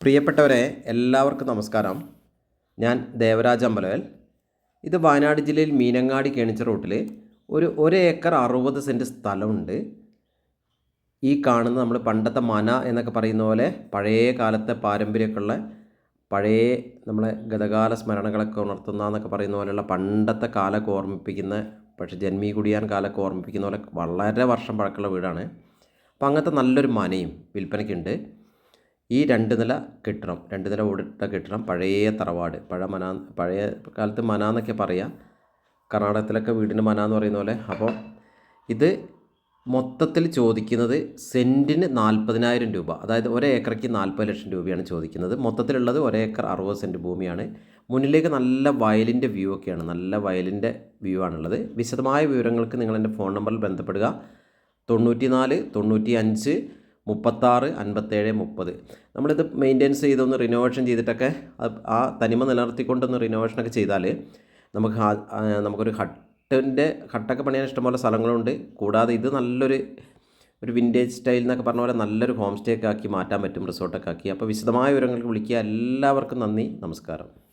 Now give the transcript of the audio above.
പ്രിയപ്പെട്ടവരെ എല്ലാവർക്കും നമസ്കാരം. ഞാൻ ദേവരാജ് അമ്പലവൽ. ഇത് വയനാട് ജില്ലയിൽ മീനങ്ങാടി കേണിച്ച റൂട്ടിൽ ഒരു ഒരു ഏക്കർ അറുപത് സെന്റ് സ്ഥലമുണ്ട്. ഈ കാണുന്ന നമ്മൾ പണ്ടത്തെ മന എന്നൊക്കെ പറയുന്ന പോലെ പഴയ കാലത്തെ പാരമ്പര്യമൊക്കെയുള്ള പഴയ നമ്മളെ ഗതകാല സ്മരണകളൊക്കെ ഉണർത്തുന്ന എന്നൊക്കെ പറയുന്ന പോലെയുള്ള പണ്ടത്തെ കാലമൊക്കെ ഓർമ്മിപ്പിക്കുന്ന പക്ഷേ ജന്മി കുടിയാൻ കാലമൊക്കെ ഓർമ്മിപ്പിക്കുന്ന പോലെ വളരെ വർഷം പഴക്കമുള്ള വീടാണ്. അപ്പോൾ അങ്ങനത്തെ നല്ലൊരു മനയും വിൽപ്പനയ്ക്കുണ്ട്. ഈ രണ്ട് നില കെട്ടിടം രണ്ട് നില ഓടിട്ട കെട്ടിടം പഴയ തറവാട് പഴയ മന പഴയ കാലത്ത് മന എന്നൊക്കെ പറയാം. കർണാടകത്തിലൊക്കെ വീടിന് മന എന്ന് പറയുന്ന പോലെ. അപ്പോൾ ഇത് മൊത്തത്തിൽ ചോദിക്കുന്നത് സെന്റിന് നാൽപ്പതിനായിരം രൂപ അതായത് ഒരു ഏക്കറയ്ക്ക് നാൽപ്പത് ലക്ഷം രൂപയാണ് ചോദിക്കുന്നത്. മൊത്തത്തിലുള്ളത് ഒരു ഏക്കർ അറുപത് സെന്റ് ഭൂമിയാണ്. മുന്നിലേക്ക് നല്ല വയലിന്റെ വ്യൂ ഒക്കെയാണ്. നല്ല വയലിന്റെ വ്യൂ ആണുള്ളത്. വിശദമായ വിവരങ്ങൾക്ക് നിങ്ങൾ എന്റെ ഫോൺ നമ്പറിൽ ബന്ധപ്പെടുക. തൊണ്ണൂറ്റി നാല് തൊണ്ണൂറ്റി അഞ്ച് മുപ്പത്താറ് അൻപത്തേഴ് മുപ്പത്. നമ്മളിത് മെയിന്റെയിൻസ് ചെയ്തൊന്ന് റിനോവേഷൻ ചെയ്തിട്ടൊക്കെ ആ തനിമ നിലനിർത്തിക്കൊണ്ടൊന്ന് റിനോവേഷനൊക്കെ ചെയ്താൽ നമുക്ക് നമുക്കൊരു ഹട്ടിന്റെ ഹട്ടൊക്കെ പണിയാൻ ഇഷ്ടംപോലെ സ്ഥലങ്ങളുണ്ട്. കൂടാതെ ഇത് നല്ലൊരു ഒരു വിന്റേജ് സ്റ്റൈൽ എന്നൊക്കെ പറഞ്ഞ പോലെ നല്ലൊരു ഹോം സ്റ്റേ ഒക്കെ ആക്കി മാറ്റാൻ പറ്റും റിസോർട്ടൊക്കെ ആക്കി. അപ്പോൾ വിശദമായ വിവരങ്ങൾക്ക് വിളിക്കുക. എല്ലാവർക്കും നന്ദി. നമസ്കാരം.